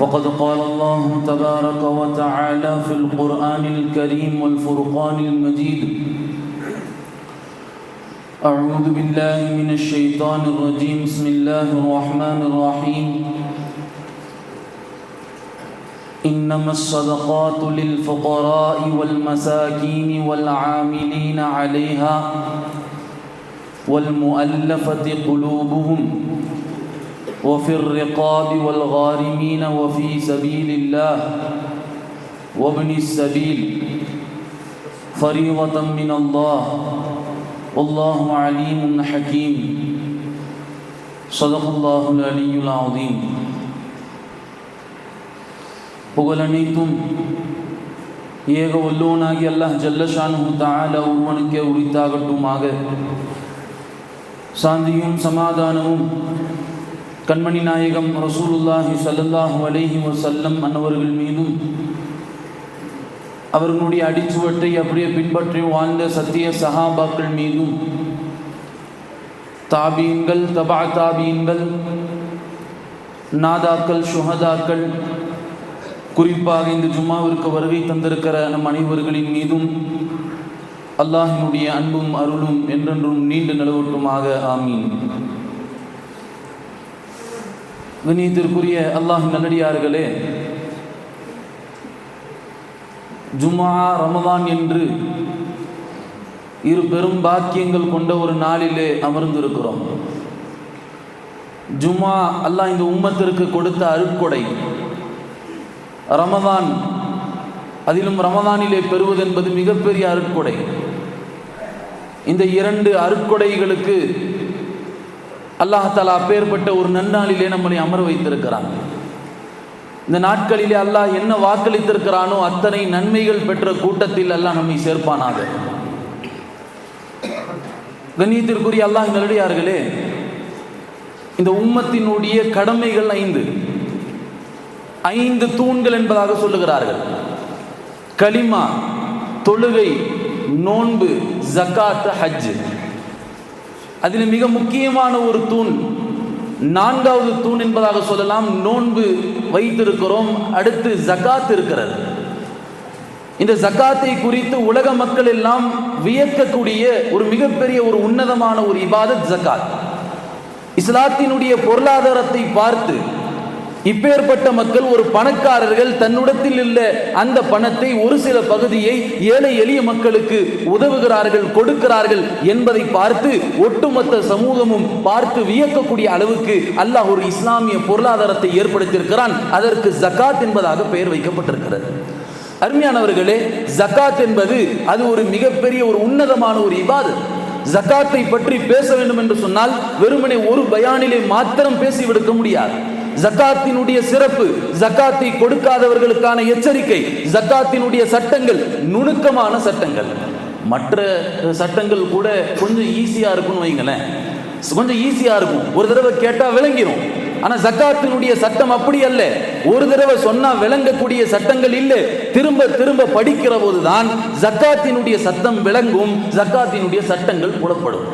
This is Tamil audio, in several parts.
فقد قال الله تبارك وتعالى في القرآن الكريم والفرقان المجيد أعوذ بالله من الشيطان الرجيم. بسم الله الرحمن الرحيم. إنما الصدقات للفقراء والمساكين والعاملين عليها والمؤلفة قلوبهم وفي الرقاب والغارمين وفي سبيل الله وابن السبيل فريضة من الله والله عليم حكيم صدق الله العلي العظيم புகழனைத்தும் ஏக வல்லோனாகி அல்லாஹ் ஜல்லஷானு தால ஒருவனுக்கே உரித்தாகட்டுமாக சாந்தியும் சமாதானமும் கண்மணி நாயகம் ரசூலுல்லாஹி சல்லாஹு அலைஹி வசல்லம் அன்னவர்கள் மீதும் அவர்களுடைய அடிச்சுவட்டை அப்படியே பின்பற்றி வாழ்ந்த சத்திய சஹாபாக்கள் மீதும் தாபீன்கள் தபா தாபீன்கள் நாதாக்கள் சுஹதாக்கள் குறிப்பாக இந்த ஜும்மாவிற்கு வருகை தந்திருக்கிற நம் அனைவர்களின் மீதும் அல்லாஹினுடைய அன்பும் அருளும் என்றென்றும் நீண்டு நிலவட்டுமாக. ஆமீன். கணியத்திற்குரிய அல்லாஹ் நல்லடியார்களே ஜுமா ரமதான் என்று இரு பெரும் பாக்கியங்கள் கொண்ட ஒரு நாளிலே அமர்ந்திருக்கிறோம். ஜுமா அல்லாஹ் இந்த உம்மத்திற்கு கொடுத்த அருட்கொடை. ரமதான் அதிலும் ரமதானிலே பெறுவது என்பது மிகப்பெரிய அருட்கொடை. இந்த இரண்டு அருட்கொடைகளுக்கு அல்லாஹாலா அப்பேற்பட்ட ஒரு நன்னாளிலே நம்மளை அமர வைத்திருக்கிறான். இந்த நாட்களிலே அல்லாஹ் என்ன வாக்களித்திருக்கிறானோ அத்தனை நன்மைகள் பெற்ற கூட்டத்தில் அல்லாஹ் நம்மை சேர்ப்பானாக. கண்ணியத்திற்குரிய அல்லாஹ் நல்லடியார்களே இந்த உம்மத்தினுடைய கடமைகள் ஐந்து. ஐந்து தூண்கள் என்பதாக சொல்லுகிறார்கள். களிமா தொழுகை நோன்பு ஜக்காத் ஹஜ்ஜு. அதில் மிக முக்கியமான ஒரு தூண் நான்காவது தூண் என்பதாக சொல்லலாம். நோன்பு வைத்திருக்கிறோம் அடுத்து ஜக்காத் இருக்கிறது. இந்த ஜக்காத்தை குறித்து உலக மக்கள் எல்லாம் வியக்கக்கூடிய ஒரு மிகப்பெரிய ஒரு உன்னதமான ஒரு இபாதத் ஜக்காத். இஸ்லாத்தினுடைய பொருளாதாரத்தை பார்த்து இப்பேற்பட்ட மக்கள் ஒரு பணக்காரர்கள் தன்னுடத்தில் உள்ள அந்த பணத்தை ஒரு சில பகுதியை ஏழை எளிய மக்களுக்கு உதவுகிறார்கள் கொடுக்கிறார்கள் என்பதை பார்த்து ஒட்டுமொத்த சமூகமும் பார்த்து வியக்கக்கூடிய அளவுக்கு அல்லாஹ் ஒரு இஸ்லாமிய பொருளாதாரத்தை ஏற்படுத்தியிருக்கிறான். அதற்கு ஜக்காத் என்பதாக பெயர் வைக்கப்பட்டிருக்கிறது. அருமையானவர்களே ஜக்காத் என்பது அது ஒரு மிகப்பெரிய ஒரு உன்னதமான ஒரு இபாது ஜக்காத்தை பற்றி பேச வேண்டும் என்று சொன்னால் வெறுமனே ஒரு பயானிலே மாத்திரம் பேசிவிடுக்க முடியாது. ஜக்காத்தினுடைய சிறப்பு ஜக்காத்தை கொடுக்காதவர்களுக்கான எச்சரிக்கை ஜக்காத்தினுடைய சட்டங்கள் நுணுக்கமான சட்டங்கள். மற்ற சட்டங்கள் கூட கொஞ்சம் ஈஸியாக இருக்கும்னு வைங்களேன். கொஞ்சம் ஈஸியாக இருக்கும். ஒரு தடவை கேட்டால் விளங்கிடும் ஆனால் ஜக்காத்தினுடைய சட்டம் அப்படி அல்ல. ஒரு தடவை சொன்னா விளங்கக்கூடிய சட்டங்கள் இல்லை. திரும்ப திரும்ப படிக்கிற போதுதான் ஜக்காத்தினுடைய சத்தம் விளங்கும் ஜக்காத்தினுடைய சட்டங்கள் புலப்படும்.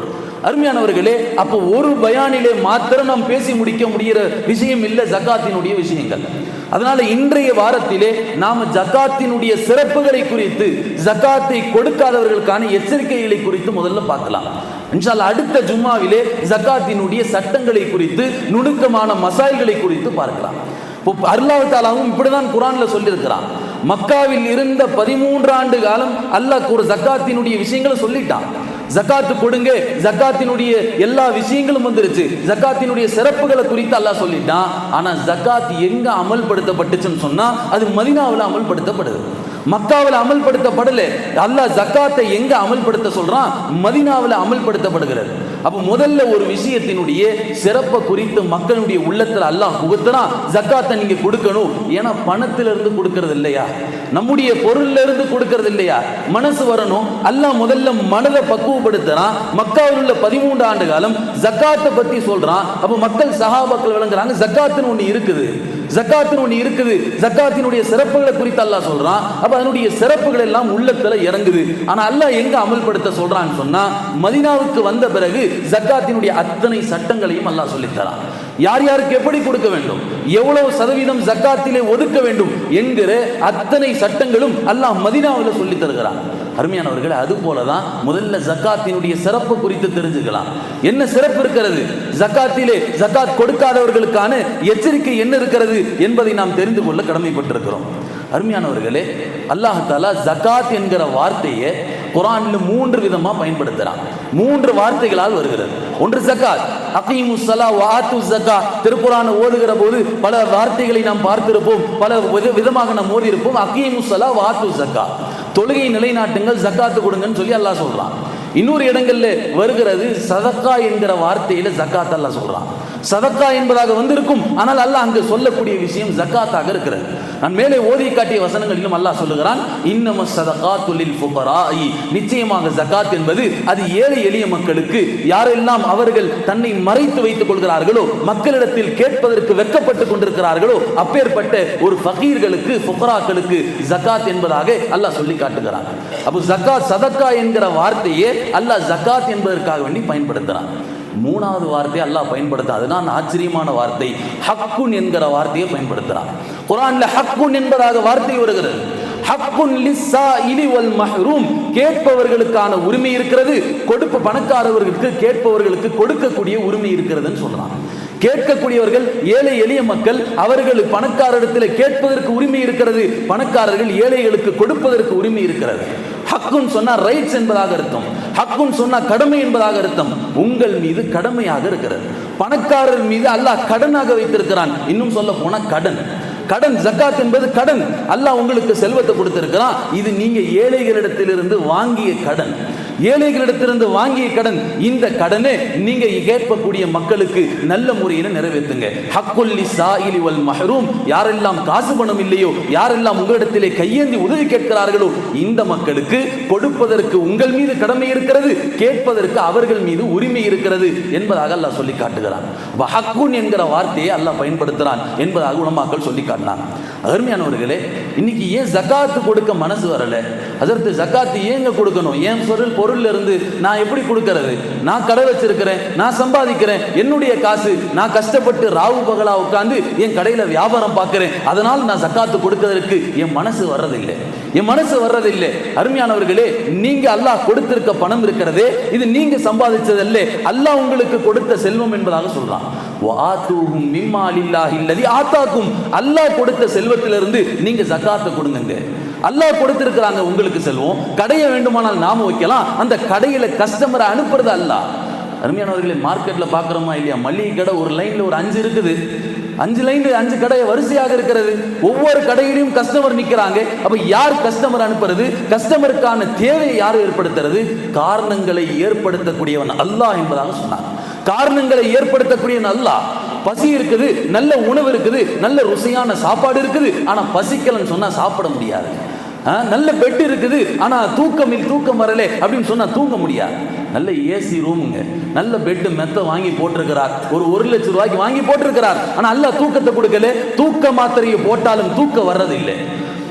அருமையானவர்களே அப்போ ஒரு பயானிலே மாத்திரம் நாம் பேசி முடிக்க முடிகிற விஷயம் இல்லை ஜக்காத்தினுடைய விஷயங்கள். அதனால இன்றைய வாரத்திலே நாம ஜக்காத்தினுடைய சிறப்புகளை குறித்து ஜக்காத்தை கொடுக்காதவர்களுக்கான எச்சரிக்கைகளை குறித்து முதல்ல பார்க்கலாம். இன்ஷால் அடுத்த ஜும்மாவிலே ஜக்காத்தினுடைய சட்டங்களை குறித்து நுணுக்கமான மசால்களை குறித்து பார்க்கலாம். இப்போ இப்படிதான் குரான்ல சொல்லியிருக்கிறான். மக்காவில் இருந்த பதிமூன்று ஆண்டு காலம் அல்லாஹ் ஒரு ஜக்காத்தினுடைய விஷயங்களை சொல்லிட்டான். ஜக்காத்து கொடுங்க. ஜக்காத்தினுடைய எல்லா விஷயங்களும் வந்துருச்சு. ஜக்காத்தினுடைய சிறப்புகளை குறித்து அல்லாஹ் சொல்லிட்டான். ஆனா ஜக்காத் எங்க அமல்படுத்தப்பட்டுச்சுன்னு சொன்னா அது மதினாவில் அமல்படுத்தப்படுது. மக்காவில் அமல்படுத்தப்படல. அல்லாஹ் ஜக்காத்தை எங்க அமல்படுத்த சொல்றான்? மதினாவில் அமல்படுத்தப்படுகிறது. அப்ப முதல்ல ஒரு விஷயத்தினுடைய சிறப்பை குறித்து மக்களுடைய உள்ளத்தில் அல்லாஹ் புகுத்துறான் ஜக்காத்தை நீங்க கொடுக்கணும். ஏன்னா பணத்துல இருந்து கொடுக்கறது இல்லையா? நம்முடைய பொருள்ல இருந்து கொடுக்கறது இல்லையா? மனசு வரணும். அல்லாஹ் முதல்ல மனதை பக்குவப்படுத்துறான். மக்காவில் உள்ள பதிமூன்று ஆண்டு காலம் ஜக்காத்தை பத்தி சொல்றான். அப்ப மக்கள் சகாபக்கள் விளங்குறாங்க ஜக்காத்துன்னு ஒண்ணு இருக்குது. ஜக்காத்துன்னு ஒன்று இருக்குது. ஜக்காத்தினுடைய சிறப்புகளை குறித்து அல்லாஹ் சொல்றான். அப்ப அதனுடைய சிறப்புகள் எல்லாம் உள்ளத்துல இறங்குது. ஆனா அல்லாஹ் எங்க அமல்படுத்த சொல்றான்னு சொன்னா மதினாவுக்கு வந்த பிறகு ஜக்காத்தினுடைய அத்தனை சட்டங்களையும் அல்லாஹ் சொல்லித்தரான். யார் யாருக்கு எப்படி கொடுக்க வேண்டும்? எவ்வளவு சதவீதம் ஜக்காத்திலே ஒதுக்க வேண்டும் என்கிற அத்தனை சட்டங்களும் அல்லாஹ் மதினாவில் சொல்லித் தருகிறான். அருமையானவர்கள் அது போலதான் முதல்ல ஜக்காத்தினுடைய சிறப்பு குறித்து தெரிஞ்சுக்கலாம். என்ன சிறப்பு இருக்கிறது? ஜக்காத்திலே ஜக்காத் கொடுக்காதவர்களுக்கான எச்சரிக்கை என்ன இருக்கிறது என்பதை நாம் தெரிந்து கொள்ள கடமைப்பட்டிருக்கிறோம். அருமையானவர்களே அல்லாஹாலா ஜக்காத் என்கிற வார்த்தையை குரான்ல மூன்று விதமா பயன்படுத்துறான். மூன்று வார்த்தைகளால் வருகிறது. ஒன்று ஜக்காத் அகீமு சலா வாத்து ஜக்கா திருக்குறான் ஓதுகிற போது பல வார்த்தைகளை நாம் பார்த்திருப்போம் பல விதமாக நாம் ஓதி இருப்போம் அகீமு சலா வாத்து ஜக்கா தொழுகை நிலைநாட்டுங்கள் ஜக்காத்து கொடுங்கன்னு சொல்லி அல்லாஹ் சொல்றான். இன்னொரு இடங்கள்ல வருகிறது சதக்கா என்கிற வார்த்தையில ஜக்காத் அல்லாஹ் சொல்றான். சதக்கா என்பதாக வந்திருக்கும். ஆனால் அல்லாஹ் அங்கு சொல்லக்கூடிய விஷயம் ஜக்காத்தாக இருக்கிறது. நான் மேலே ஓதி காட்டிய வசனங்களிலும் அல்லாஹ் சொல்லுகிறான் இன்னம சதகா தொழில் ஃபுகராஇ. நிச்சயமாக ஜக்காத் என்பது அது ஏழை எளிய மக்களுக்கு யாரெல்லாம் அவர்கள் தன்னை மறைத்து வைத்துக் கொள்கிறார்களோ மக்களிடத்தில் கேட்பதற்கு வெக்கப்பட்டு கொண்டிருக்கிறார்களோ அப்பேற்பட்ட ஒரு ஃபகீர்களுக்கு ஃபுகராக்களுக்கு ஜக்காத் என்பதாக அல்லாஹ் சொல்லி காட்டுகிறான். அப்போ ஜக்காத் சதக்கா என்கிற வார்த்தையே அல்லாஹ் ஜக்காத் என்பதற்காக வேண்டி பயன்படுத்துகிறான் மூணாவது வார்த்தையை அல்லாஹ் பயன்படுத்த அதுதான் ஆச்சரியமான வார்த்தை. ஹக்குன் என்கிற வார்த்தையை பயன்படுத்துகிறான் குரான்ல ஹக்குன் என்பதாக வார்த்தை வருகிறது. கேட்பவர்களுக்கான உரிமை இருக்கிறது. கொடுப்ப பணக்காரவர்களுக்கு கேட்பவர்களுக்கு கொடுக்கக்கூடிய உரிமை இருக்கிறதுன்னு சொல்றான். கேட்கக்கூடியவர்கள் ஏழை எளிய மக்கள் அவர்கள் பணக்காரரிடத்தில் கேட்பதற்கு உரிமை இருக்கிறது. பணக்காரர்கள் ஏழைகளுக்கு கொடுப்பதற்கு உரிமை இருக்கிறது. ஹக்குன் சொன்னா ரைட்ஸ் என்பதாக அர்த்தம். ஹக்குன்னு சொன்னா கடமை என்பதாக அர்த்தம். உங்கள் மீது கடமையாக இருக்கிறது. பணக்காரர் மீது அல்லாஹ் கடனாக வைத்திருக்கிறான். இன்னும் சொல்ல போனா கடன். கடன் ஜக்காத் என்பது கடன். அல்லாஹ் உங்களுக்கு செல்வத்தை கொடுத்திருக்கிறான். இது நீங்க ஏழைகளிடத்திலிருந்து வாங்கிய கடன். ஏழைகளிடத்திலிருந்து வாங்கிய கடன் இந்த கடனை நீங்க கேட்கக்கூடிய மக்களுக்கு நல்ல முறையில் நிறைவேற்றுங்க. ஹக்குல்லி சாயிலி வல் மஹரூம். யாரெல்லாம் காசு பணம் இல்லையோ யாரெல்லாம் உங்களிடத்திலே கையேந்தி உதவி கேட்கிறார்களோ இந்த மக்களுக்கு கொடுப்பதற்கு உங்கள் மீது கடமை இருக்கிறது கேட்பதற்கு அவர்கள் மீது உரிமை இருக்கிறது என்பதாக அல்லாஹ் சொல்லி காட்டுகிறான். ஹக்குன் என்கிற வார்த்தையை அல்லாஹ் பயன்படுத்துறான் என்பதாக உணமாக்கள் சொல்லி காட்டினான் அருமையானவர்களே இன்னைக்கு ஏன் ஜக்காத்து கொடுக்க மனசு வரல? அதற்கு ஜக்காத்து ஏங்க கொடுக்கணும்? என் பொருள் பொருள்ல இருந்து நான் எப்படி கொடுக்கறது? நான் கடை வச்சிருக்கிறேன் நான் சம்பாதிக்கிறேன் என்னுடைய காசு. நான் கஷ்டப்பட்டு ராவு பகலா உட்காந்து என் கடையில வியாபாரம் பார்க்குறேன். அதனால் நான் ஜக்காத்து கொடுக்கறதுக்கு என் மனசு வர்றதில்லை. என் மனசு வர்றதில்லை. அருமையானவர்களே நீங்க அல்லாஹ் கொடுத்திருக்க பணம் இருக்கிறதே இது நீங்க சம்பாதிச்சதல்ல. அல்லாஹ் உங்களுக்கு கொடுத்த செல்வம் என்பதாக சொல்றான். இல்லதி ஆத்தாக்கும். அல்லாஹ் கொடுத்த செல்வத்திலிருந்து நீங்க ஜக்காத்தை கொடுங்க அல்லாஹ் கொடுத்திருக்கிறாங்க உங்களுக்கு செல்வம். கடையை வேண்டுமானால் நாம வைக்கலாம். அந்த கடையில கஸ்டமரை அனுப்புறது அல்லாஹ். அருமையானவர்களே மார்க்கெட்ல பாக்குறோமா இல்லையா? மளிகை கடை ஒரு லைன்ல ஒரு அஞ்சு இருக்குது. அஞ்சு லைன்ல அஞ்சு கடை வரிசையாக இருக்கிறது. ஒவ்வொரு கடையிலையும் கஸ்டமர் நிக்கிறாங்க. அப்ப யார் கஸ்டமர் அனுப்புறது? கஸ்டமருக்கான தேவையை யார் ஏற்படுத்துறது? காரணங்களை ஏற்படுத்தக்கூடியவன் அல்லாஹ் என்பதாக சொன்னாங்க. காரணங்களை ஏற்படுத்தக்கூடியவன் அல்லாஹ். பசி இருக்குது நல்ல உணவு இருக்குது நல்ல ருசியான சாப்பாடு இருக்குது ஆனால் பசிக்கலன்னு சொன்னால் சாப்பிட முடியாது. ஆ, நல்ல பெட் இருக்குது ஆனால் தூக்கம் தூக்கம் வரலே அப்படின்னு சொன்னால் தூங்க முடியாது. நல்ல ஏசி ரூமுங்க நல்ல பெட்டு மெத்த வாங்கி போட்டிருக்கிறார். ஒரு ஒரு லட்சம் ரூபாய்க்கு வாங்கி போட்டிருக்கிறார். ஆனால் அல்ல தூக்கத்தை கொடுக்கல. தூக்க மாத்திரையை போட்டாலும் தூக்கம் வர்றதில்லை.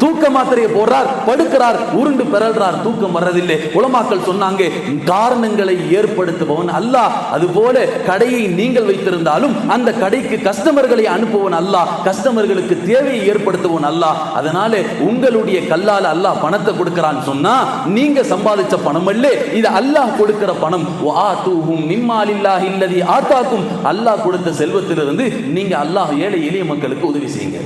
தூக்க மாத்திரையை போடுறார் படுக்கிறார் உருண்டு பிறல்றார் தூக்கம் வர்றதில்லை. உலமாக்கள் சொன்னாங்க காரணங்களை ஏற்படுத்துபவன் அல்லாஹ். அதுபோல கடையை நீங்கள் வைத்திருந்தாலும் அந்த கடைக்கு கஸ்டமர்களை அனுப்புவன் அல்லாஹ். கஸ்டமர்களுக்கு தேவையை ஏற்படுத்துவன் அல்லாஹ். அதனால உங்களுடைய கல்லால் அல்லாஹ் பணத்தை கொடுக்கிறான்னு சொன்னா நீங்க சம்பாதிச்ச பணம் அல்ல இது அல்லாஹ் கொடுக்கிற பணம். ஆத்தூஹும் மிம்மாலில்லாஹி இல்லதி ஆத்தாக்கும். அல்லாஹ் கொடுத்த செல்வத்திலிருந்து நீங்க அல்லாஹ் ஏழை எளிய மக்களுக்கு உதவி செய்யுங்க.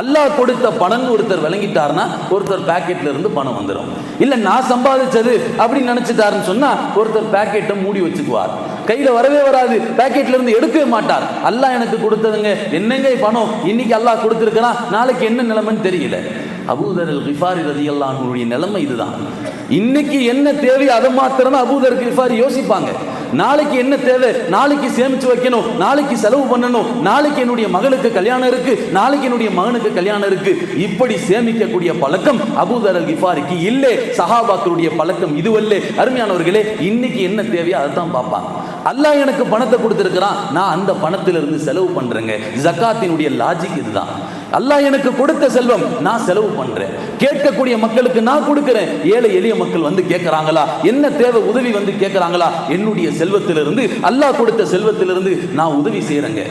அல்லாஹ் கொடுத்த பணம் ஒருத்தர் விளங்கிட்டார்னா ஒருத்தர் பேக்கெட்ல இருந்து பணம் வந்துடும் இல்ல நான் சம்பாதிச்சது அப்படின்னு நினைச்சிட்டாருன்னு சொன்னா ஒருத்தர் பாக்கெட்டை மூடி வச்சுக்குவார். கையில வரவே வராது பேக்கெட்ல இருந்து எடுக்கவே மாட்டார். அல்லாஹ் எனக்கு கொடுத்ததுங்க. என்னங்க பணம்? இன்னைக்கு அல்லாஹ் கொடுத்துருக்கனா நாளைக்கு என்ன நிலைமைன்னு தெரியல. அபூதர் ரிஃபாரி கிஃபாரி ரதியல்லானுடைய நிலைமை இதுதான். இன்னைக்கு என்ன தேவை அதை மாத்திரம் அபூதர் கிஃபாரி யோசிப்பாங்க. நாளைக்கு என்ன தேவை? நாளைக்கு சேமிச்சு வைக்கணும். நாளைக்கு செலவு பண்ணணும். நாளைக்கு என்னுடைய மகளுக்கு கல்யாணம் இருக்கு. நாளைக்கு என்னுடைய மகனுக்கு கல்யாணம் இருக்கு. இப்படி சேமிக்கக்கூடிய பழக்கம் அபூதர் அல் கிஃபாரிக்கு இல்லை. சஹாபாக்களுடைய பழக்கம் இதுவல்ல. அருமையானவர்களே இன்னைக்கு என்ன தேவையோ அதை தான் பார்ப்பாங்க. அல்லாஹ் எனக்கு பணத்தை கொடுத்துருக்கிறான். நான் அந்த பணத்திலிருந்து செலவு பண்றேங்க. ஜக்காத்தினுடைய லாஜிக் இதுதான். அல்லாஹ் எனக்கு கொடுத்த செல்வம் நான் செலவு பண்றேன். கேட்கக்கூடிய மக்களுக்கு நான் கொடுக்கிறேன். ஏழை எளிய மக்கள் வந்து கேட்கறாங்களா? என்ன தேவை உதவி வந்து கேட்கறாங்களா? என்னுடைய செல்வத்திலிருந்து அல்லாஹ் கொடுத்த செல்வத்திலிருந்து நான் உதவி செய்யறேங்க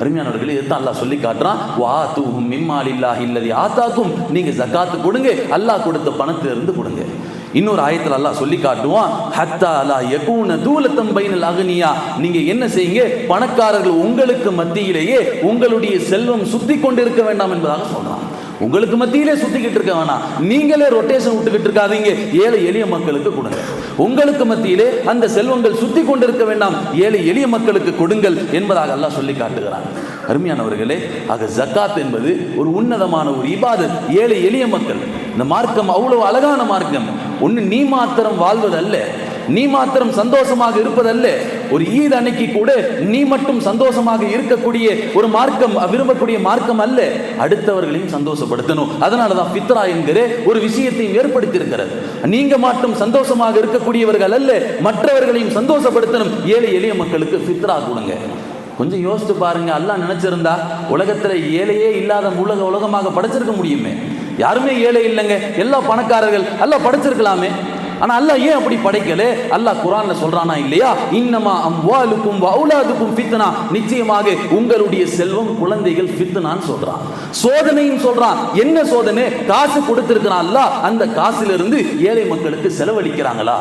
அருமையானவர்களே இதுதான் அல்லாஹ் சொல்லி காட்டுறான். வா தூஹும் மிம்மாலில்லா இல்லதி ஆத்தாக்கும். நீங்க ஜக்காத்து கொடுங்க அல்லாஹ் கொடுத்த பணத்திலிருந்து கொடுங்க. இன்னொரு ஆயத்தில் அல்லாஹ் சொல்லி காட்டுவான் ஹத்தா அலா யகூன தூலத்தம் பைனல் அகனியா. நீங்க என்ன செய்யுங்க? பணக்காரர்கள் உங்களுக்கு மத்தியிலேயே உங்களுடைய செல்வம் சுத்தி கொண்டு இருக்க வேண்டாம் என்பதாக சொல்றான். உங்களுக்கு மத்தியிலே சுத்திக்கிட்டு இருக்க வேணாம். நீங்களே ரொட்டேஷன் விட்டுக்கிட்டு இருக்காதீங்க. ஏழை எளிய மக்களுக்கு கொடுங்க. உங்களுக்கு மத்தியிலே அந்த செல்வங்கள் சுத்தி கொண்டிருக்க வேண்டாம். ஏழை எளிய மக்களுக்கு கொடுங்கள் என்பதாக அல்லாஹ் சொல்லி காட்டுகிறான். அருமையானவர்களே ஆக ஜக்காத் என்பது ஒரு உன்னதமான ஒரு இபாதத். ஏழை எளிய மக்கள். இந்த மார்க்கம் அவ்வளவு அழகான மார்க்கம். ஒன்று நீ மாத்திரம் வாழ்வதல்ல நீ மாத்திரம் சந்தோஷமாக இருப்பதல்ல. ஒரு ஈத் அன்னைக்கு கூட நீ மட்டும் சந்தோஷமாக இருக்கக்கூடிய ஒரு மார்க்கம் விரும்பக்கூடிய மார்க்கம் அல்ல. அடுத்தவர்களையும் சந்தோஷப்படுத்தணும். அதனால தான் பித்ரா என்கிற ஒரு விஷயத்தையும் ஏற்படுத்தி இருக்கிறது நீங்க மட்டும் சந்தோஷமாக இருக்கக்கூடியவர்கள் அல்ல மற்றவர்களையும் சந்தோஷப்படுத்தணும். ஏழை எளிய மக்களுக்கு பித்ரா கொடுங்க. கொஞ்சம் யோசித்து பாருங்க எல்லாம் நினைச்சிருந்தா உலகத்தில் ஏழையே இல்லாத உலக உலகமாக படைச்சிருக்க முடியுமே. யாருமே ஏழை இல்லைங்க. எல்லா பணக்காரர்கள் எல்லாம் படைச்சிருக்கலாமே. ஆனா அல்லாஹ் ஏன் அப்படி படைக்கல? அல்லாஹ் குரான்ல சொல்றானா இல்லையா? இன்னமா அம்வாலுக்கும் அவுலாதுக்கும் ஃபித்னா. நிச்சயமாக உங்களுடைய செல்வம் குழந்தைகள் ஃபித்னான்னு சொல்றான். சோதனையும் சொல்றான். என்ன சோதனை? காசு கொடுத்திருக்கிறான் அல்ல அந்த காசுல இருந்து ஏழை மக்களுக்கு செலவழிக்கிறாங்களா?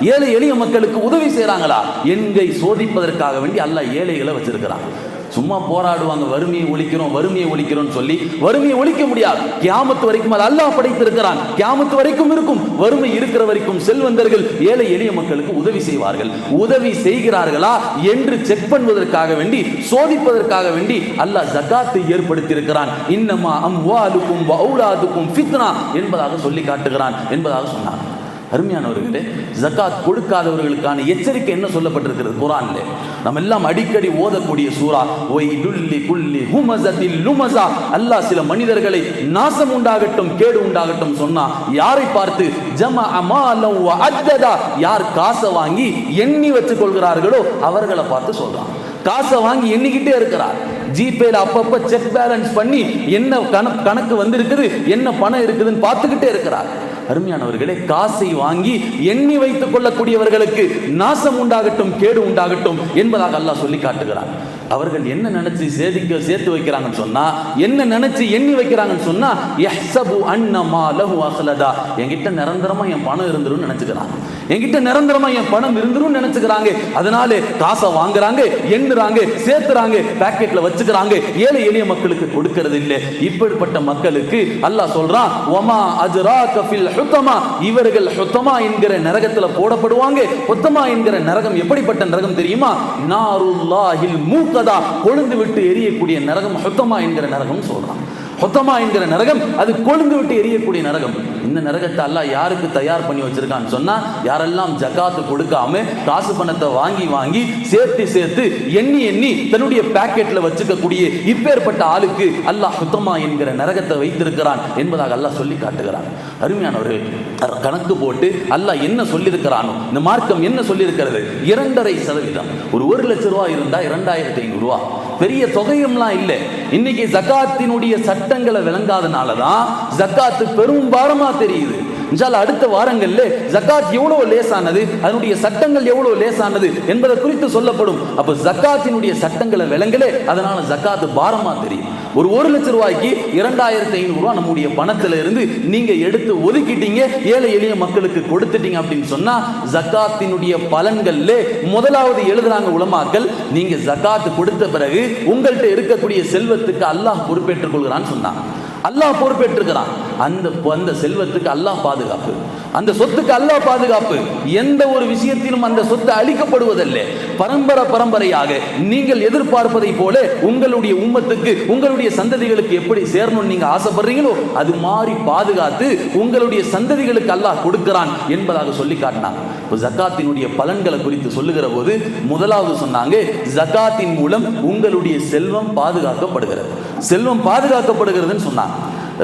ஏழை எளிய மக்களுக்கு உதவி செய்றாங்களா? எங்கை சோதிப்பதற்காக வேண்டி அல்லாஹ் ஏழைகளை வச்சிருக்கிறான். சும்மா போராடுவாங்க வறுமையை ஒழிக்கிறோம் வறுமையை ஒழிக்கிறோம்னு சொல்லி வறுமையை ஒழிக்க முடியாது. கியாமத்து வரைக்கும் அது அல்லாஹ் படைத்திருக்கிறான். கியாமத்து வரைக்கும் இருக்கும். வறுமை இருக்கிற வரைக்கும் செல்வந்தர்கள் ஏழை எளிய மக்களுக்கு உதவி செய்வார்கள். உதவி செய்கிறார்களா என்று செக் பண்ணுவதற்காக வேண்டி சோதிப்பதற்காக வேண்டி அல்லாஹ் ஜகாத்தை ஏற்படுத்தி இருக்கிறான் இன்னமா அம்வாலுக்கும் வௌலாதுக்கும் ஃபித்னா என்பதாக சொல்லி காட்டுகிறான் என்பதாக சொன்னான் அருமையானவர்களே ஜக்காத் கொடுக்காதவர்களுக்கான எச்சரிக்கை என்ன சொல்லப்பட்டிருக்கிறது குரான்ல? நம்ம எல்லாம் அடிக்கடி ஓதக்கூடிய சூரா ஒய் டுல்லி குல்லி ஹுமசத்தில் லுமசா அல்லாஹ் சில மனிதர்களை நாசம் உண்டாகட்டும் கேடு உண்டாகட்டும் சொன்னா யாரை பார்த்து ஜம அமாலம் அத்ததா யார் காசை வாங்கி எண்ணி வச்சு கொள்கிறார்களோ அவர்களை பார்த்து சொல்றான். காசை வாங்கி எண்ணிக்கிட்டே இருக்கிறார். ஜிபேல அப்பப்ப செக் பேலன்ஸ் பண்ணி என்ன கணக்கு கணக்கு வந்திருக்குது என்ன பணம் இருக்குதுன்னு பார்த்துக்கிட்டே இருக்கிறார். அருமையானவர்களே காசை வாங்கி எண்ணி வைத்துக் கொள்ளக்கூடியவர்களுக்கு நாசம் உண்டாகட்டும் கேடு உண்டாகட்டும் என்பதாக அல்லாஹ் சொல்லி காட்டுகிறான். அவர்கள் என்ன நினைச்சு சேதிக்க சேர்த்து வைக்கிறாங்கன்னு சொன்னா என்ன நினைச்சு எண்ணி வைக்கிறாங்கன்னு சொன்னா எஹ்சபு அன்னமா லஹு அஹ்லதா. என்கிட்ட நிரந்தரமா என் பணம் இருந்துரும் நினைச்சுக்கிறான். என்கிட்ட நிரந்தரமா என் பணம் இருந்துரும் நினைச்சுக்கிறாங்க. அதனால காசை வாங்குறாங்க எண்ணுறாங்க சேர்த்துறாங்க பாக்கெட்ல வச்சுக்கிறாங்க. ஏழை எளிய மக்களுக்கு கொடுக்கறது இல்லை. இப்படிப்பட்ட மக்களுக்கு அல்லாஹ் சொல்றான் ஒமா அஜரா கஃபில் ஹுத்தமா. இவர்கள் ஹுத்தமா என்கிற நரகத்துல போடப்படுவாங்க. ஹுத்தமா என்கிற நரகம் எப்படிப்பட்ட நரகம் தெரியுமா? நாருல்லாஹில் மூக்கதா கொழுந்து விட்டு எரியக்கூடிய நரகம் ஹுத்தமா என்கிற நரகம் சொல்றான். ஹொத்தமா என்கிற நரகம் அது கொழுந்து விட்டு எரியக்கூடிய நரகம். இந்த நரகத்தை அல்லாஹ் யாருக்கு தயார் பண்ணி வச்சிருக்கான்னு சொன்னா யாரெல்லாம் ஜகாத்து கொடுக்காம காசு பணத்தை வாங்கி வாங்கி சேர்த்து சேர்த்து எண்ணி எண்ணி தன்னுடைய பேக்கெட்ல வச்சுக்கக்கூடிய இப்பேற்பட்ட ஆளுக்கு அல்லாஹ் ஹுத்தமா என்கிற நரகத்தை வைத்திருக்கிறான் என்பதாக அல்லாஹ் சொல்லி காட்டுகிறான். அருமையானவர்கள் கணக்கு போட்டு அல்லாஹ் என்ன சொல்லியிருக்கிறானோ இந்த மார்க்கம் என்ன சொல்லியிருக்கிறது? இரண்டரை சதவீதம். ஒரு ஒரு லட்ச ரூபா இருந்தா இரண்டாயிரத்தி ஐநூறு ரூபா. பெரிய தொகையும்லாம் இல்லை. இன்னைக்கு ஜக்காத்தினுடைய சட்டங்களை விளங்காதனால தான் ஜக்காத்து பெரும் பாரமாக தெரியுது. இன்ஷால்ல அடுத்த வாரங்கள்ல ஜக்காத் எவ்வளோ லேசானது அதனுடைய சட்டங்கள் எவ்வளோ லேசானது என்பதை குறித்து சொல்லப்படும். அப்போ ஜக்காத்தினுடைய சட்டங்களை விளங்கலே அதனால ஜக்காத்து பாரமாக தெரியும். ஒரு ஒரு லட்ச ரூபாய்க்கு இரண்டாயிரத்தி ஐநூறு ரூபாய் நம்முடைய பணத்துல இருந்து நீங்க எடுத்து ஒதுக்கிட்டீங்க. ஏழை எளிய மக்களுக்கு கொடுத்துட்டீங்க அப்படின்னு சொன்னா ஜக்காத்தினுடைய பலன்கள்ல முதலாவது எழுதுறாங்க உலமாக்கள் நீங்க ஜக்காத்து கொடுத்த பிறகு உங்கள்கிட்ட இருக்கக்கூடிய செல்வத்துக்கு அல்லாஹ் பொறுப்பேற்றுக் கொள்கிறான்னு சொன்னான். அல்லாஹ் பொறுப்பேற்றுக்கிறான். அந்த அந்த செல்வத்துக்கு அல்லாஹ் பாதுகாப்பு. அந்த சொத்துக்கு அல்லாஹ் பாதுகாப்பு. எந்த ஒரு விஷயத்திலும் அந்த சொத்து அழிக்கப்படுவதல்ல. பரம்பரை பரம்பரையாக நீங்கள் எதிர்பார்ப்பதை போல உங்களுடைய உம்மத்துக்கு உங்களுடைய சந்ததிகளுக்கு எப்படி சேரணும்னு நீங்க ஆசைப்படுறீங்களோ அது மாதிரி பாதுகாத்து உங்களுடைய சந்ததிகளுக்கு அல்லாஹ் கொடுக்கிறான் என்பதாக சொல்லி காட்டினாங்க. இப்போ ஜக்காத்தினுடைய பலன்களை குறித்து சொல்லுகிற போது முதலாவது சொன்னாங்க ஜக்காத்தின் மூலம் உங்களுடைய செல்வம் பாதுகாக்கப்படுகிறது. செல்வம் பாதுகாக்கப்படுகிறதுன்னு சொன்னாங்க.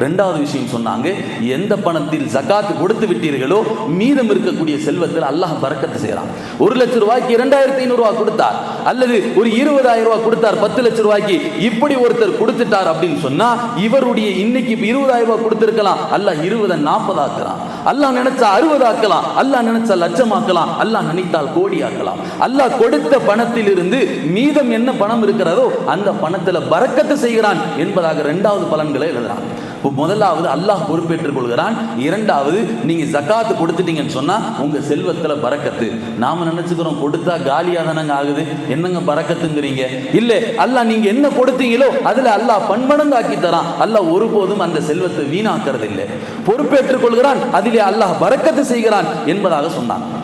ரெண்டாவது விஷயம் சொன்னாங்க எந்த பணத்தில் ஜக்காத்து கொடுத்து விட்டீர்களோ மீதம் இருக்கக்கூடிய செல்வத்தில் அல்லாஹ் பறக்கத்து செய்கிறான். ஒரு லட்சம் ரூபாய்க்கு இரண்டாயிரத்தி ஐநூறுரூவா கொடுத்தார் அல்லது ஒரு இருபதாயிரம் ரூபாய் கொடுத்தார் பத்து லட்சம் ரூபாய்க்கு இப்படி ஒருத்தர் கொடுத்துட்டார் அப்படின்னு சொன்னா இவருடைய இன்னைக்கு இருபதாயிரம் ரூபாய் கொடுத்துருக்கலாம். அல்லாஹ் இருபதை நாற்பதாக்கலாம் அல்லாஹ் நினைச்சா அறுபது ஆக்கலாம் அல்லாஹ் நினைச்சா லட்சம் ஆக்கலாம் அல்லாஹ் நினைத்தால் கோடி ஆக்கலாம் அல்லாஹ் கொடுத்த பணத்தில் இருந்து மீதம் என்ன பணம் இருக்கிறதோ அந்த பணத்துல பறக்கத்து செய்கிறான் என்பதாக இரண்டாவது பலன்களை எழுதுறான். முதலாவது அல்லாஹ் பொறுப்பேற்றுக் கொள்கிறான். இரண்டாவது நீங்க ஜக்காத்து கொடுத்துட்டீங்கன்னு சொன்னா உங்க செல்வத்துல பறக்கத்து. நாம நினைச்சுக்கிறோம் கொடுத்தா காலியா தானங்க ஆகுது? என்னங்க பறக்கத்துங்கிறீங்க? இல்ல அல்லாஹ் நீங்க என்ன கொடுத்தீங்களோ அதுல அல்லாஹ் பன்மடங்கு ஆக்கி தரான். அல்லாஹ் ஒருபோதும் அந்த செல்வத்தை வீணாக்குறது இல்லை பொறுப்பேற்றுக் கொள்கிறான் அதிலே அல்லாஹ் பறக்கத்து செய்கிறான் என்பதாக சொன்னான்.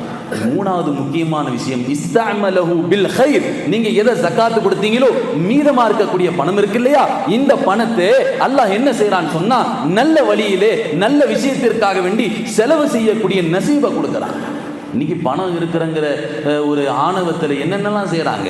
மூணாவது முக்கியமான விஷயம் இஸ்தாமலஹு பில் ஹைர் நீங்க எதை ஜக்காத்து கொடுத்தீங்களோ மீதமா இருக்கக்கூடிய பணம் இருக்கு இல்லையா? இந்த பணத்தை அல்லாஹ் என்ன செய்யறான்னு சொன்னா நல்ல வழியிலே நல்ல விஷயத்திற்காக வேண்டி செலவு செய்யக்கூடிய நசீபை கொடுக்குறாங்க இன்னைக்கு பணம் இருக்கிறங்கிற ஒரு ஆணவத்தில் என்னென்னலாம் செய்கிறாங்க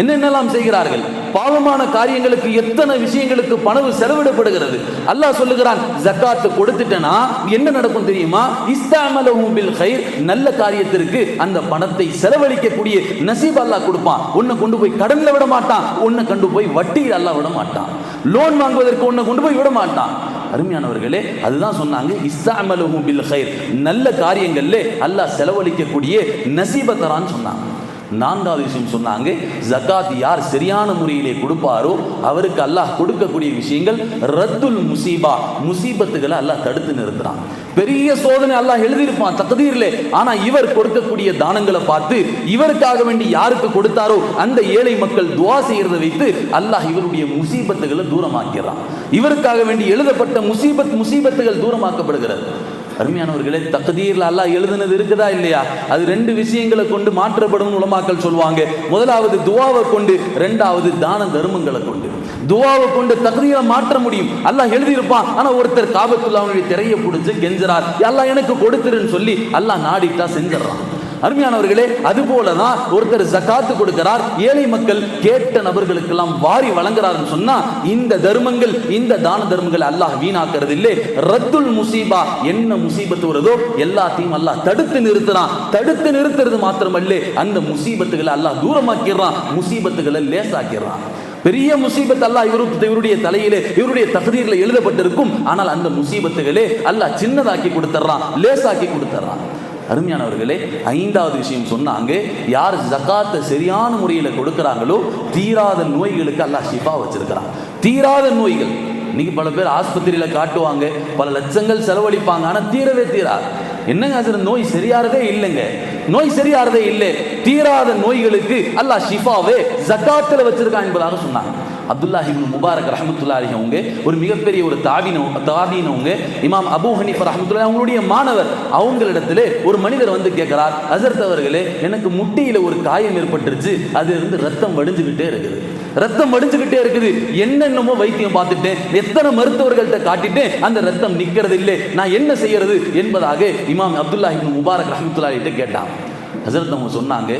என்னென்னலாம் செய்கிறார்கள்? பாவமான காரியங்களுக்கு எத்தனை விஷயங்களுக்கு பணம் செலவிடப்படுகிறது? அல்லாஹ் சொல்லுகிறான் ஜக்காத்து கொடுத்துட்டனா? என்ன நடக்கும் தெரியுமா? இஸ்தாமலஹும் பில் ஹைர் நல்ல காரியத்திற்கு அந்த பணத்தை செலவழிக்கக்கூடிய நசீப் அல்லாஹ் கொடுப்பான். உன்னை கொண்டு போய் கடன்ல விட மாட்டான் உன்னை கொண்டு போய் வட்டி அல்லாஹ் விட மாட்டான். லோன் வாங்குவதற்கு உன்னை கொண்டு போய் விட மாட்டான். அருமையானவர்களே அதுதான் சொன்னாங்க இஸ்தாமலஹும் பில் ஹைர் நல்ல காரியங்களில் அல்லாஹ் செலவழிக்கக்கூடிய நசீப தரான்னு சொன்னாங்க நான்காவது விஷயம் சொன்னாங்க ஜகாத் யார் சரியான முறையிலே கொடுப்பாரோ அவருக்கு அல்லாஹ் கொடுக்கக்கூடிய விஷயங்கள் ரத்துல் முசீபா. முசீபத்துகளை அல்லாஹ் தடுத்து நிறுத்துறான். பெரிய சோதனை அல்லாஹ் எழுதியிருப்பான் தகுதியிலே ஆனா இவர் கொடுக்கக்கூடிய தானங்களை பார்த்து இவருக்காக வேண்டி யாருக்கு கொடுத்தாரோ அந்த ஏழை மக்கள் துவா செய்யறதை வைத்து அல்லாஹ் இவருடைய முசீபத்துகளை தூரமாக்கிறான். இவருக்காக வேண்டி எழுதப்பட்ட முசீபத் முசீபத்துகள் தூரமாக்கப்படுகிறது. அருமையானவர்களே தகுதியில் அல்லாஹ் எழுதுனது இருக்குதா இல்லையா? அது ரெண்டு விஷயங்களை கொண்டு மாற்றப்படும் உலமாக்கள் சொல்லுவாங்க. முதலாவது துவாவை கொண்டு ரெண்டாவது தான தர்மங்களை கொண்டு. துவாவை கொண்டு தகுதியை மாற்ற முடியும். அல்லாஹ் எழுதியிருப்பான் ஆனா ஒருத்தர் காபத்துல்லாவுடைய திரையை பிடிச்சு கெஞ்சுறார். எல்லாம் எனக்கு கொடுத்துருன்னு சொல்லி அல்லாஹ் நாடிட்டா செஞ்சிடறான். அருமையானவர்களே அது போலதான் ஒருத்தர் ஜக்காத்து கொடுக்கிறார் ஏழை மக்கள் கேட்ட நபர்களுக்கெல்லாம் வாரி வழங்குறாருன்னு சொன்னா இந்த தர்மங்கள் இந்த தான தர்மங்கள் அல்லாஹ் வீணாக்குறது இல்லை ரத்துல் முசீபா என்ன முசீபத்து வருதோ எல்லாத்தையும் அல்லாஹ் தடுத்து நிறுத்துறான். தடுத்து நிறுத்துறது மாத்திரமல்ல அந்த முசீபத்துகளை அல்லாஹ் தூரமாக்கிடுறான் முசீபத்துகளை லேசாக்கிடுறான். பெரிய முசீபத் அல்லாஹ் இவருக்கு இவருடைய தலையிலே இவருடைய தகுதியில் எழுதப்பட்டிருக்கும் ஆனால் அந்த முசீபத்துகளே அல்லாஹ் சின்னதாக்கி கொடுத்துட்றான் லேசாக்கி கொடுத்துட்றான் அருமையானவர்களே ஐந்தாவது விஷயம் சொன்னாங்க யார் ஜக்காத்தை சரியான முறையில் கொடுக்குறாங்களோ தீராத நோய்களுக்கு அல்லாஹ் ஷிஃபா வச்சிருக்கிறான். தீராத நோய்கள். இன்னைக்கு பல பேர் ஆஸ்பத்திரியில் காட்டுவாங்க பல லட்சங்கள் செலவழிப்பாங்க ஆனால் தீரவே தீராது. என்னங்க அது நோய் சரியாறதே இல்லைங்க. நோய் சரியாறதே இல்லை. தீராத நோய்களுக்கு அல்லாஹ் ஷிஃபாவே ஜக்காத்தில் வச்சிருக்கான் என்பதாக சொன்னாங்க. அப்துல்லாஹிபின் முபாரக் ரஹமத்துல்லா அலி அவங்க ஒரு மிகப்பெரிய ஒரு தாவின தாவீனவங்க இமாம் அபு ஹனீஃப் ரஹமத்துல்லா அவங்களுடைய மாணவர் அவங்களிடத்துல ஒரு மனிதர் வந்து கேட்கிறார் அசர்த் அவர்களே எனக்கு முட்டியில ஒரு காயம் ஏற்பட்டுருச்சு அது இருந்து ரத்தம் வடிஞ்சுக்கிட்டே இருக்குது. ரத்தம் வடிஞ்சுக்கிட்டே இருக்குது. என்னென்னமோ வைத்தியம் பார்த்துட்டேன் எத்தனை மருத்துவர்கள்ட்ட காட்டிட்டேன் அந்த ரத்தம் நிற்கிறது இல்லை நான் என்ன செய்யறது என்பதாக இமாம் அப்துல்லாஹிபின் முபாரக் ரஹமத்துல்லா கிட்ட கேட்டான். ஹசரத் அவங்க சொன்னாங்க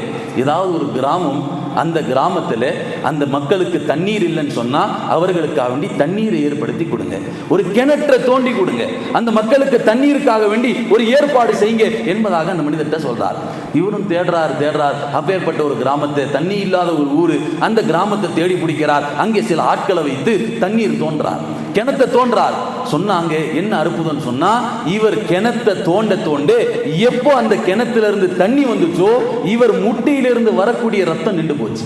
ஏதாவது ஒரு கிராமம் அந்த கிராமத்தில் அந்த மக்களுக்கு தண்ணீர் இல்லைன்னு சொன்னால் அவர்களுக்காக வேண்டி தண்ணீரை ஏற்படுத்தி கொடுங்க. ஒரு கிணற்றை தோண்டி கொடுங்க. அந்த மக்களுக்கு தண்ணீருக்காக வேண்டி ஒரு ஏற்பாடு செய்யுங்க என்பதாக அந்த மனிதர்கிட்ட சொல்கிறார் இவரும் தேடுறார் தேடுறார். அப்பேற்பட்ட ஒரு கிராமத்தை தண்ணி இல்லாத ஒரு ஊர். அந்த கிராமத்தை தேடி பிடிக்கிறார். அங்கே சில ஆட்களை வைத்து தண்ணீர் தோன்றார். கிணத்தை தோன்றார். சொன்னாங்க என்ன அற்புதம் சொன்னா இவர் கிணத்தை தோண்ட தோண்டு எப்போ அந்த கிணத்திலிருந்து தண்ணி வந்துச்சோ இவர் முட்டியிலிருந்து வரக்கூடிய ரத்தம் நின்று போச்சு.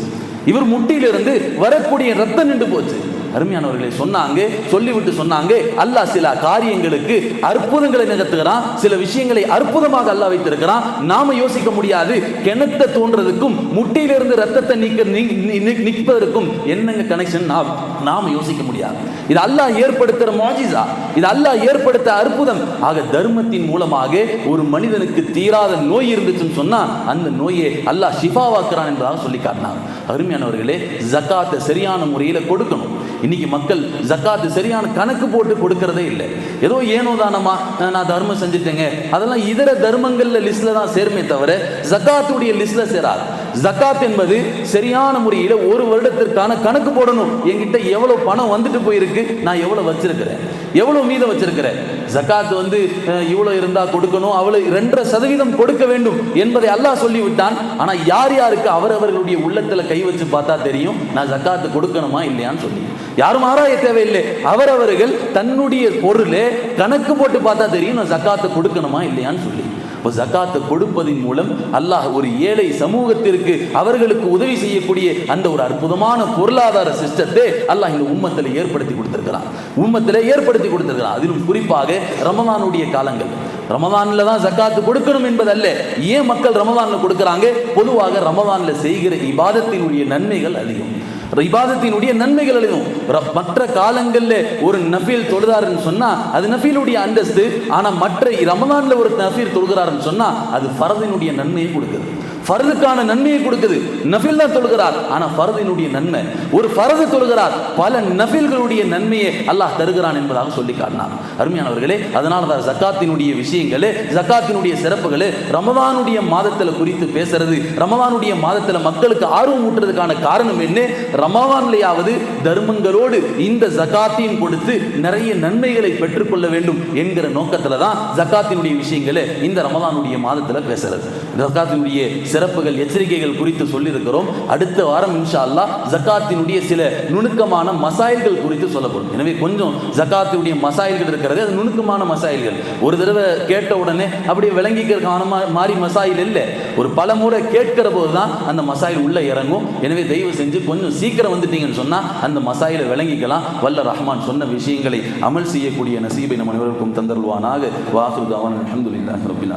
இவர் முட்டியிலிருந்து வரக்கூடிய ரத்தம் நின்று போச்சு. அருமையானவர்களை சொன்னாங்க சொல்லிவிட்டு சொன்னாங்க அல்லாஹ் சில காரியங்களுக்கு அற்புதங்களை நிகழ்த்துகிறான் சில விஷயங்களை அற்புதமாக அல்லாஹ் வைத்திருக்கிறான். நாம யோசிக்க முடியாது. கிணத்தை தோன்றதுக்கும் முட்டையிலிருந்து ரத்தத்தை நீக்க நிற்பதற்கும் என்னங்க கனெக்ஷன் நாம் நாம யோசிக்க முடியாது. இது அல்லாஹ் ஏற்படுத்துகிற மாஜிசா இது அல்லாஹ் ஏற்படுத்த அற்புதம். ஆக தர்மத்தின் மூலமாக ஒரு மனிதனுக்கு தீராத நோய் இருந்துச்சுன்னு சொன்னா அந்த நோயை அல்லாஹ் ஷிஃபாவாக்குறான் என்பதாக சொல்லி காட்டினார் அருமையானவர்களே ஜக்காத்தை சரியான முறையில் கொடுக்கணும். இன்னைக்கு மக்கள் ஜக்காத்து சரியான கணக்கு போட்டு கொடுக்கறதே இல்லை. ஏதோ ஏனோ தானமா நான் தர்மம் செஞ்சுட்டேங்க. அதெல்லாம் இதர தர்மங்கள்ல லிஸ்ட்ல தான் சேருமே தவிர ஜக்காத்துடைய லிஸ்ட்ல சேராது. ஜக்காத் என்பது சரியான முறையில் ஒரு வருடத்திற்கான கணக்கு போடணும். என்கிட்ட எவ்வளோ பணம் வந்துட்டு போயிருக்கு நான் எவ்வளோ வச்சிருக்கிறேன்? எவ்வளோ மீதம் வச்சிருக்கிறேன்? ஜக்காத் வந்து இவ்வளோ இருந்தால் கொடுக்கணும் அவ்வளோ ரெண்டரை சதவீதம் கொடுக்க வேண்டும் என்பதை அல்லாஹ் சொல்லிவிட்டான். ஆனால் யார் யாருக்கு அவரவர்களுடைய உள்ளத்தில் கை வச்சு பார்த்தா தெரியும் நான் ஜக்காத்து கொடுக்கணுமா இல்லையான்னு சொல்லி. யாரும் ஆராய தேவையில்லை. அவரவர்கள் தன்னுடைய பொருளை கணக்கு போட்டு பார்த்தா தெரியும் நான் ஜக்காத்து கொடுக்கணுமா இல்லையான்னு சொல்லி. இப்போ ஜக்காத்தை கொடுப்பதின் மூலம் அல்லாஹ் ஒரு ஏழை சமூகத்திற்கு அவர்களுக்கு உதவி செய்யக்கூடிய அந்த ஒரு அற்புதமான பொருளாதார சிஸ்டத்தை அல்லாஹ் இந்த உம்மத்தில் ஏற்படுத்தி கொடுத்துருக்கிறான். உம்மத்தில் ஏற்படுத்தி கொடுத்துருக்கிறான். அதிலும் குறிப்பாக ரமதானுடைய காலங்கள். ரமதானில் தான் ஜக்காத்து கொடுக்கணும் என்பதல்ல. ஏன் மக்கள் ரமதானில் கொடுக்குறாங்க? பொதுவாக ரமதானில் செய்கிற இபாதத்தினுடைய நன்மைகள் அதிகம். இபாதத்தினுடைய நன்மைகள் அதிகம் மற்ற காலங்களில் ஒரு நஃபீல் தொழுதாருன்னு சொன்னா அது நஃபீலுடைய அந்தஸ்து. ஆனா மற்ற ரமதான்ல ஒரு நஃபீல் தொழுகிறாருன்னு சொன்னா அது ஃபரதினுடைய நன்மையை கொடுக்குது. ஃபரதுக்கான நன்மையை கொடுக்குது நஃபில் தான் தொழுகிறார். ஆனால் ஃபரதினுடைய நன்மை ஒரு ஃபரது தொழுகிறார். பல நஃபில்களுடைய நன்மையை அல்லாஹ் தருகிறான் என்பதாக சொல்லி காட்டினார். அருமையானவர்களே அதனால தான் ஜக்காத்தினுடைய விஷயங்களே ஜக்காத்தினுடைய சிறப்புகளே ரமதானுடைய மாதத்தில் குறித்து பேசுறது ரமதானுடைய மாதத்தில் மக்களுக்கு ஆர்வம் ஊட்டுறதுக்கான காரணம் என்ன? ரமவான்லையாவது தர்மங்களோடு இந்த ஜக்காத்தையும் கொடுத்து நிறைய நன்மைகளை பெற்றுக்கொள்ள வேண்டும் என்கிற நோக்கத்தில் தான் ஜக்காத்தினுடைய விஷயங்களை இந்த ரமதானுடைய மாதத்தில் பேசுறது. ஜக்காத்தினுடைய சிறப்புகள் எச்சரிக்கைகள் குறித்து சொல்லியிருக்கிறோம். அடுத்த வாரம் இன்ஷா அல்லாஹ் ஜக்காத்தினுடைய சில நுணுக்கமான மசாயல்கள் குறித்து சொல்லப்படும். எனவே கொஞ்சம் ஜக்காத்தினுடைய மசாயில்கள் இருக்கிறது அது நுணுக்கமான மசாயல்கள். ஒரு தடவை கேட்ட உடனே அப்படியே விளங்கிக்கிறதுக்கான மாறி மாதிரி மசாயில் இல்லை. ஒரு பல முறை கேட்கிற போது தான் அந்த மசாயில் உள்ள இறங்கும். எனவே தயவு செஞ்சு கொஞ்சம் சீக்கிரம் வந்துட்டீங்கன்னு சொன்னா அந்த மசாயில விளங்கிக்கலாம். வல்ல ரஹ்மான் சொன்ன விஷயங்களை அமல் செய்யக்கூடிய நசீபை நம் அனைவருக்கும் தந்தருவானாக வாசுதாவன் அஹமதுல்லாஹ் ரபில்